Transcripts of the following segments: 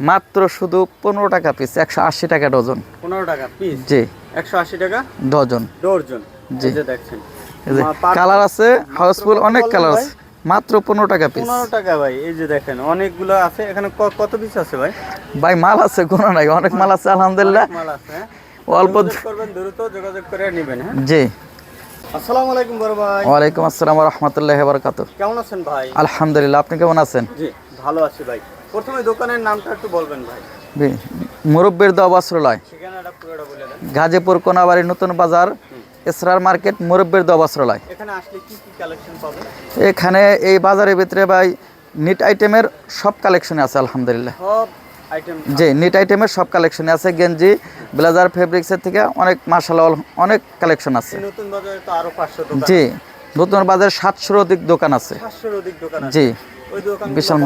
মাত্র শুধু পনেরো টাকা পিস একশো আশি টাকা ডজন। পনেরো টাকা পিস জি। একশো আশি টাকা? ডজন। ডর্জন জি। দেখছেন। কালার আছে হাউসফুল অনেক কালার আছে। মাত্র পনেরো টাকা পিস পনেরো টাকা ভাই এই যে দেখেন অনেকগুলো আছে। এখানে কত পিস আছে ভাই? ভাই মাল আছে কোনো নাই অনেক মাল আছে আলহামদুলিল্লাহ। মাল আছে হ্যাঁ? অল্প করবেন দ্রুত যোগাযোগ করে নেবেন হ্যাঁ? জি। আসসালামু আলাইকুম বড় ভাই। ওয়ালাইকুম আসসালাম রহমতুল্লাহ বরকাত কেমন আছেন ভাই? আলহামদুলিল্লাহ আপনি কেমন আছেন? জি ভালো আছি ভাই। প্রথমে দোকানের নামটা একটু বলবেন ভাই। মুরব্বীর দোয়া বস্ত্রালয় গাজীপুর কোনাবাড়ি নতুন বাজার এসরার মার্কেট মুরব্বের দোয়া বস্ত্রালয় এখানে আসলে কি কি কালেকশন পাবেন? এখানে এই বাজারের ভিতরে ভাই নিট আইটেমের সব কালেকশন আছে আলহামদুলিল্লাহ। জি নিট আইটেমের সব কালেকশনে আছে গেঞ্জি ব্লেজার ফেব্রিক্সের থেকে অনেক মার্শাল অনেক কালেকশন আছে। জি নতুন বাজারে সাতশোর অধিক দোকান আছে। জি। বিশাল-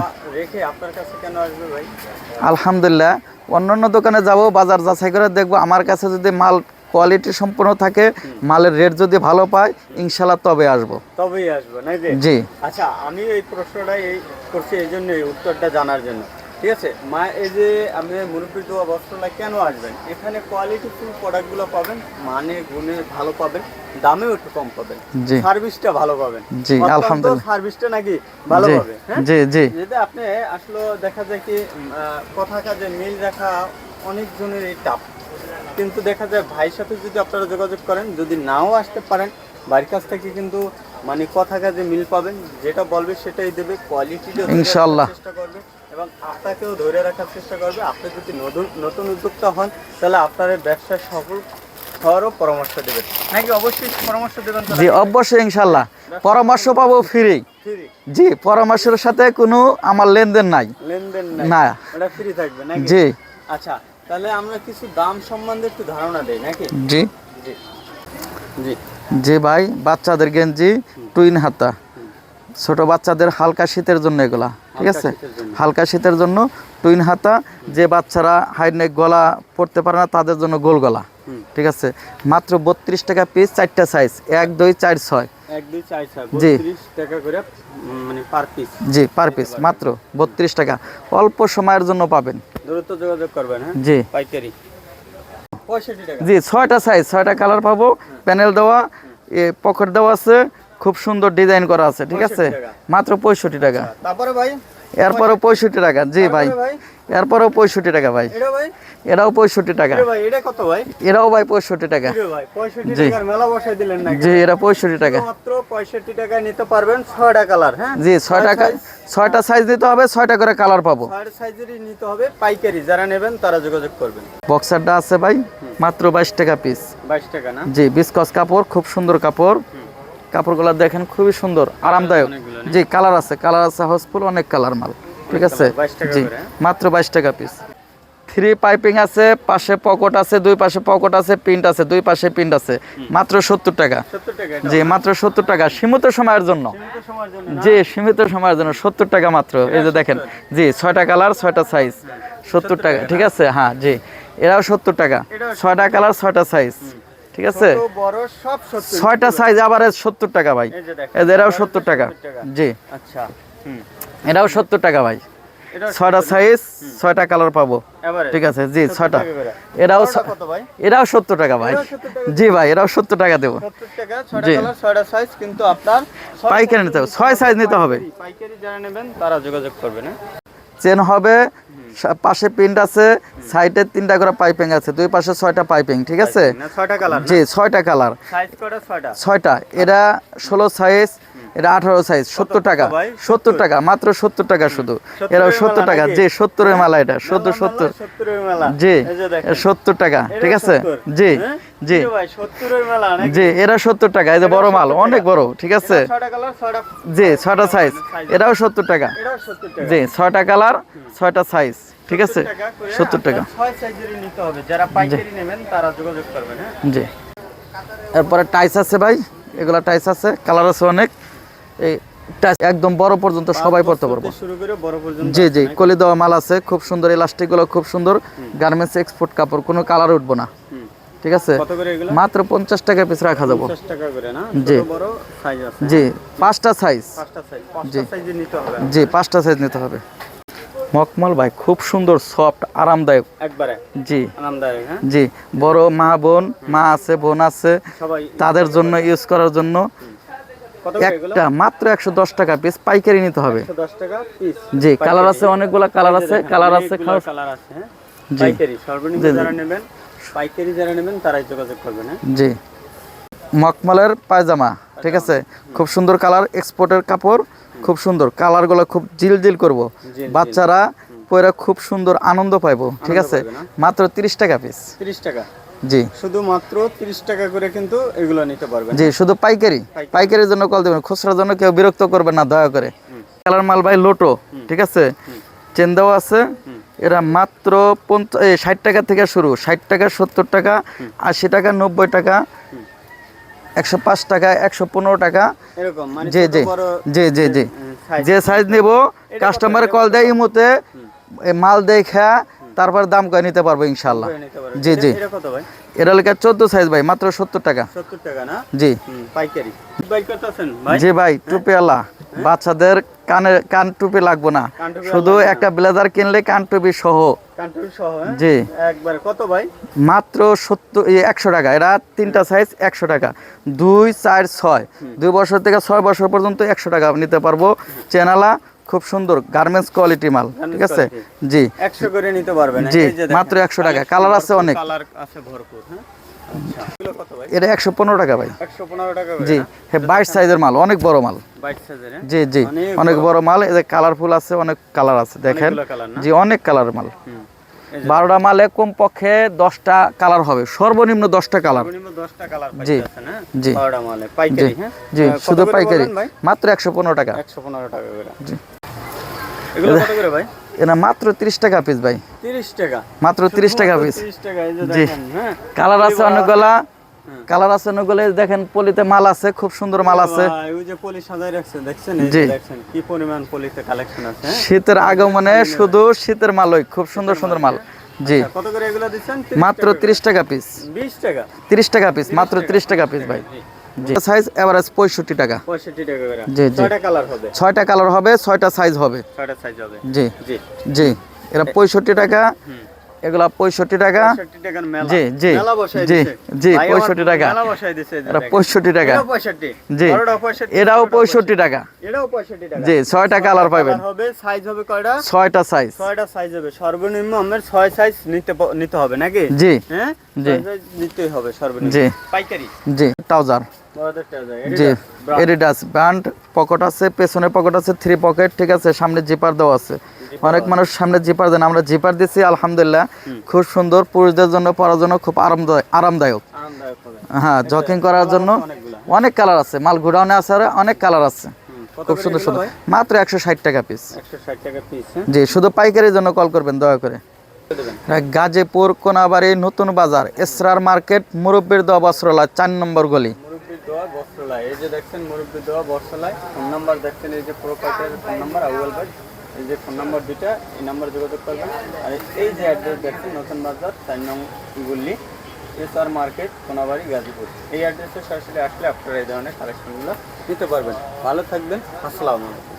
আলহামদুলিল্লাহ অন্যান্য দোকানে যাব বাজার যাচাই করে দেখব। আমার কাছে যদি মাল কোয়ালিটি সম্পূর্ণ থাকে মালের রেট যদি ভালো পায় ইনশাল্লাহ তবে আসব। তবেই আসব জি। আচ্ছা আমি এই প্রশ্নটাই এই করছি এই জন্য উত্তরটা জানার জন্য। ঠিক আছে? মা এই যে আপনি মুরব্বী দোয়া বস্ত্রটা কেন আসবেন? এখানে কোয়ালিটি ফুল প্রোডাক্টগুলো পাবেন মানে গুণে ভালো পাবেন দামেও একটু কম পাবেন। সার্ভিসটা ভালো পাবেন। জি, আলহামদুলিল্লাহ। সার্ভিসটা নাকি ভালো জি পাবে হ্যাঁ? জি জি। যদি আপনি আসলে দেখা যায় কি কথা কাজে মিল রাখা অনেকজনের এই টাপ কিন্তু দেখা যায় ভাইয়ের সাথে যদি আপনারা যোগাযোগ করেন যদি নাও আসতে পারেন বাড়ির কাছ থেকে কিন্তু মানে কথা কাজে মিল পাবেন যেটা বলবে সেটাই দেবে কোয়ালিটিটা ইনশাআল্লাহ। চেষ্টা করবে। এবং আপনাকেও ধরে রাখার চেষ্টা করবে। আপনি যদি নতুন নতুন উদ্যোক্তা হন তাহলে আপনার এই ব্যবসা সফল হওয়ারও পরামর্শ দেবেন। নাকি অবশ্যই পরামর্শ দেবেন জি অবশ্যই ইনশাল্লাহ পরামর্শ পাবো ফ্রি। জি পরামর্শের সাথে কোনো আমার লেনদেন নাই। লেনদেন না। এটা ফ্রি থাকবে নাকি? জি। আচ্ছা তাহলে আমরা কিছু দাম সম্বন্ধে একটু ধারণা দেই নাকি? জি। জি। জি। জি ভাই বাচ্চাদের গেঞ্জি টুইন হাতা। ছোট বাচ্চাদের হালকা শীতের জন্য এগুলা। ঠিক আছে? হালকা শীতের জন্য টুইন হাতা যে বাচ্চারা হাই নেক গলা পড়তে পারে না তাদের জন্য গোল গলা। ঠিক আছে? মাত্র বত্রিশ টাকা পিস চারটা সাইজ এক দুই চার ছয়। জি। মানে পার জি পার পিস মাত্র বত্রিশ টাকা। অল্প সময়ের জন্য পাবেন। দূরত্ব যোগাযোগ করবেন হ্যাঁ? জি। পাইকারি। জি ছয়টা সাইজ ছয়টা কালার পাবো। প্যানেল দেওয়া এ পকেট দেওয়া আছে। খুব সুন্দর ডিজাইন করা আছে ঠিক আছে? মাত্র পঁয়ষট্টি টাকা। তারপরে ভাই? এরপরও পঁয়ষট্টি টাকা জি ভাই। এরপরও পঁয়ষট্টি টাকা ভাই। এরাও পঁয়ষট্টি টাকা। এরাও ভাই পঁয়ষট্টি টাকা। জি। জি এরা পঁয়ষট্টি টাকা। নিতে পারবেন ছয়টা কালার হ্যাঁ? জি ছয়টা সাইজ নিতে হবে ছয়টা করে কালার পাবো। নিতে হবে পাইকারি। যারা নেবেন তারা যোগাযোগ করবেন। বক্সারটা আছে ভাই মাত্র বাইশ টাকা পিস বাইশ টাকা না? জি বিস্কস কাপড় খুব সুন্দর কাপড়। কাপড়গুলো দেখেন খুবই সুন্দর আরামদায়ক। জি কালার আছে কালার আছে হাউসফুল অনেক কালার মাল ঠিক আছে? colour, 22 টাকা জি হ্যাঁ? মাত্র বাইশ টাকা পিস থ্রি পাইপিং আছে পাশে পকেট আছে দুই পাশে পকেট আছে প্রিন্ট আছে দুই পাশে প্রিন্ট আছে। মাত্র সত্তর টাকা। জি মাত্র সত্তর টাকা সীমিত সময়ের জন্য? জি সীমিত সময়ের জন্য সত্তর টাকা মাত্র। এই যে দেখেন জি ছয়টা কালার ছয়টা সাইজ সত্তর টাকা ঠিক আছে? হ্যাঁ জি। এরাও সত্তর টাকা। ছয়টা কালার ছয়টা সাইজ ঠিক আছে? ছয়টা সাইজ আবার সত্তর টাকা ভাই। এরাও সত্তর টাকা। জি। আচ্ছা এরাও সত্তর টাকা ভাই। ছয়টা সাইজ ছয়টা কালার পাবো। ঠিক আছে জি ছয়টা। এরাও এরাও সত্তর টাকা ভাই। এরাও 70 টাকা। জি ভাই এরাও সত্তর টাকা দেবো। জি। সাইজ কিন্তু আপনার পাইকারি নিতে হবে ছয় সাইজ নিতে হবে। পাইকারি- যারা নেবেন তারা যোগাযোগ করবেন হ্যাঁ। চেন হবে পাশে প্রিন্ট আছে সাইডে তিনটা করে পাইপিং আছে দুই পাশে ছয়টা পাইপিং ঠিক আছে? ছয়টা কালার জি ছয়টা কালার। ছয়টা। এটা ষোলো সাইজ এটা আঠারো সাইজ সত্তর টাকা। সত্তর টাকা মাত্র সত্তর টাকা শুধু। এরাও সত্তর টাকা? জি সত্তরের মালা এটা সত্তর সত্তর। জি যে। সত্তর টাকা ঠিক আছে? জি হ্যাঁ? জি। যে? জি এরা সত্তর টাকা এই যে বড় মাল অনেক। বড় ঠিক আছে? জি ছয়টা সাইজ এরাও সত্তর টাকা। জি ছয়টা কালার ছয়টা সাইজ ঠিক আছে? সত্তর টাকা হ্যাঁ? জি। এরপরে টাইস আছে ভাই এগুলা টাইস আছে কালার আছে অনেক। একদম বড় পর্যন্ত সবাই পড়তে পারব। জি জি কলি দেওয়া মাল আছে খুব সুন্দর ইলাস্টিকগুলো খুব সুন্দর। গার্মেন্টস এক্সপোর্ট কাপড় কোনো কালার উঠবো না। ঠিক আছে? মাত্র পঞ্চাশ টাকা পিস রাখা যাব। 50 টাকা করে না? জি। আছে জি পাঁচটা সাইজ হবে। জি পাঁচটা সাইজ নিতে হবে। মকমল ভাই খুব সুন্দর সফট আরামদায়ক। একবারে? জি। আরামদায়ক হ্যাঁ? জি বড় মা বোন মা আছে বোন আছে। তাদের জন্য ইউজ করার জন্য একটা মাত্র একশো দশ টাকা পিস পাইকারি নিতে হবে। 110 টাকা পিস জি কালার আছে অনেকগুলা কালার আছে কালার আছে কালার আছে হ্যাঁ? জি। পাইকারি সর্বনিম্ন জি, জি। যারা নেবেন পাইকারি যারা নেবেন তারাই যোগাযোগ করবেন হ্যাঁ? জি। মকমলের পায়জামা ঠিক আছে? খুব সুন্দর কালার এক্সপোর্টের কাপড় খুব সুন্দর। কালারগুলো খুব জিল জিল করব বাচ্চারা পরে খুব সুন্দর আনন্দ পাইবো ঠিক আছে? মাত্র তিরিশ টাকা পিস 30 টাকা। জি। শুধুমাত্র 30 টাকা করে কিন্তু এগুলো নিতে পারবেন। জি শুধু পাইকারি। পাইকারি। পাইকারির জন্য কল দেবেন। খুচরার জন্য কেউ বিরক্ত করবেন না দয়া করে। কালার মাল ভাই লোটো ঠিক আছে? চেন দেওয়া আছে। এরা মাত্র পঞ্চ- ষাট টাকা থেকে শুরু। ষাট টাকা সত্তর টাকা আশি টাকা নব্বই টাকা একশো পাঁচ টাকা একশো পনেরো টাকা। মানে জি জি। জি জি জি। যে সাইজ নেব কাস্টমার কল দেয় ইমুতে মাল দেখা তারপর দাম করে নিতে পারব ইনশাল্লাহ। জি জি। এটা লেখা চোদ্দ সাইজ ভাই মাত্র সত্তর টাকা। 70 টাকা না? জি। পাইকারি। জি ভাই টুপিওয়ালা বাচ্চাদের কানে কান টুপি লাগবো না। শুধু একটা ব্লেজার কিনলে কান টুপি সহ। হ্যাঁ? জি। একবার কত ভাই? মাত্র সত্তর একশো টাকা। এরা তিনটা সাইজ একশো টাকা। দুই চার ছয়। দুই বছর থেকে ছয় বছর পর্যন্ত একশো টাকা নিতে পারব। চেনালা খুব সুন্দর গার্মেন্টস কোয়ালিটি মাল ঠিক আছে? জি। 100 করে নিতে পারবেন জি, মাত্র 100 টাকা। কালার আছে অনেক। কালার আছে ভরপুর হ্যাঁ? আচ্ছা এটা একশো পনেরো টাকা ভাই। 115 টাকা করে জি হ্যাঁ বাইশ সাইজের মাল অনেক বড় মাল। 22 সাইজের হ্যাঁ? জি জি অনেক বড়। মাল এদের কালারফুল আছে অনেক কালার আছে দেখেন। জি অনেক কালার মাল। বারোটা মালে কমপক্ষে দশটা কালার হবে সর্বনিম্ন দশটা কালার সর্বনিম্ন 10টা কালার জি, জি। জি হ্যাঁ? শুধু পাইকারি মাত্র একশো পনেরো টাকা। 115 টাকা জি। মাত্র টাকা পিস ভাই। 30 টাকা। মাত্র তিরিশ টাকা পিস 30 টাকা এই যে দেখেন হ্যাঁ? কালার আছে অনেকগুলা। কালার আছে অনেকগুলো দেখেন পলিতে মাল আছে খুব সুন্দর মাল আছে। ওই যে পলি সাজাই রাখছে দেখছেন? এই দেখছেন কি পরিমাণ পলিতে কালেকশন আছে হ্যাঁ? শীতের আগমনে শুধু শীতের মালই খুব সুন্দর সুন্দর মাল জি। আচ্ছা, কত করে এগুলো দিচ্ছেন? মাত্র তিরিশ টাকা পিস 20 টাকা? তিরিশ টাকা পিস মাত্র তিরিশ টাকা পিস ভাই। সাইজ এভারেজ পঁয়ষট্টি টাকা। 65 টাকা করে। জি। ছয়টা কালার হবে। ছয়টা কালার হবে ছয়টা সাইজ হবে। ছয়টা সাইজ হবে। জি। জি। জি। এটা পঁয়ষট্টি টাকা এগুলা পঁয়ষট্টি টাকা। 65 টাকার মেলা। জি, জি, জি, জি, ভাই আমার 65 টাকা। মেলা বসাই দিছে এই যে এটা পঁয়ষট্টি টাকা। জি। এটাও পঁয়ষট্টি টাকা 65 এটাও 65 টাকা। জি ছয়টা কালার পাবেন। হবে সাইজ হবে কয়টা? ছয়টা সাইজ ছয়টা সাইজ হবে। সর্বনিম্ন আমার ছয় সাইজ নিতে নিতে হবে নাকি? জি। হ্যাঁ? জি। নিতেই হবে সর্বনিম্ন। জি। পাইকারি। জি ট্রাউজার। বড়দের trouser, জি। এডিডাস পকেট আছে পেছনে পকেট আছে থ্রি পকেট ঠিক আছে সামনে জিপার দেওয়া আছে। অনেক মানুষ সামনে জিপার দেন আমরা জিপার দিচ্ছি আলহামদুলিল্লাহ। খুব সুন্দর পুরুষদের জন্য পরার জন্য খুব আরামদায়ক। হ্যাঁ জকিং করার জন্য অনেক কালার আছে মাল গোডাউনে আছে অনেক কালার আছে। খুব সুন্দর সুন্দর। মাত্র একশো ষাট টাকা পিস 160 টাকা পিস হ্যাঁ? জি শুধু পাইকারির জন্য কল করবেন দয়া করে। গাজীপুর কোনাবাড়ি নতুন বাজার এসরার মার্কেট মুরব্বীর দোয়া চার নম্বর গলি। মুরব্বির বস্ত্রলায়। এই যে দেখছেন মুরব্বী দেওয়া বস্ত্রালয়, ফোন নাম্বার দেখছেন এই যে প্রোপাইটারের ফোন নাম্বার আউয়াল ভাই, এই যে ফোন নাম্বার দুইটা, এই নাম্বার যোগাযোগ করবেন। আর এই যে অ্যাড্রেস দেখছেন, নতুন বাজার, চার নং গুল্লি S R market, Sonabari, Gazipur. এই অ্যাড্রেসে সরাসরি আসলে আপনারা এই ধরনের কালেকশনগুলো নিতে পারবেন। ভালো থাকবেন, আসসালামু আলাইকুম।